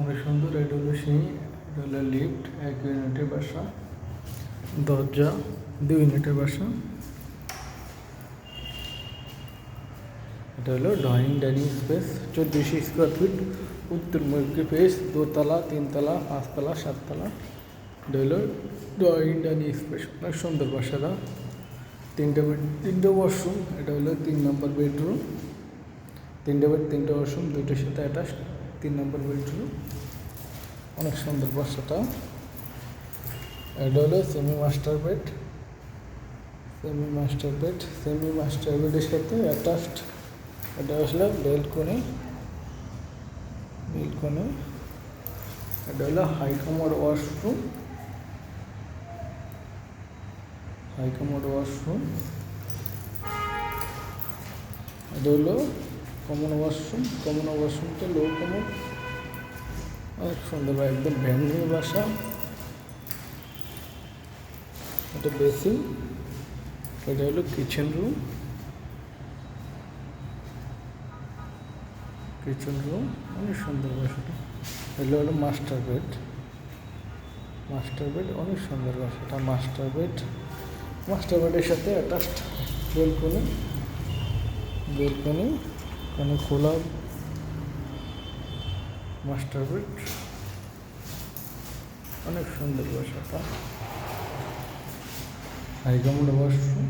অনেক সুন্দর এটা হলো সেই, এটা হলো লিফট এক ইউনিটের বাসা। দরজা, দুই ইউনিটের বাসা। এটা হলো ড্রয়িং ডাইনিং স্পেস চোদ্দোশো স্কোয়ার ফিট উত্তরমুখী ফেস দোতলা, তিনতলা, পাঁচতলা, সাততলা। এটা হলো ড্রয়িং ডাইনিং স্পেস অনেক সুন্দর বাসাটা। তিনটে বেড তিনটে ওয়াশরুম এটা হলো তিন নম্বর বেডরুম তিনটে বেড তিনটে ওয়াশরুম দুইটার সাথে অ্যাটাচ তিন নম্বর বেডরুম অনেক সুন্দর বাসাটা এটা হলো semi master bed semi master bed semi master বেডের সাথে অ্যাটাচড এটা আসলে বেলকনি বেলকনি এটা হলো high commode washroom high commode washroom এটা হলো কমন ওয়াশরুম কমন ওয়াশরুমটা লো কমন অনেক সুন্দর বা একদম ভ্যান্ডি বাসা। এটা বেসিন, এটা হলো কিচেন রুম। কিচেন রুম, অনেক সুন্দর বাসাটা। এগুলো হলো মাস্টার বেড। মাস্টার বেড, অনেক সুন্দর বাসাটা, মাস্টার বেড। মাস্টার বেডের সাথে অ্যাটাচড বেলকনি। বেলকনি। এখানে কোলাব মাস্টার বেড। অনেক সুন্দর বাসাটা। High commode washroom.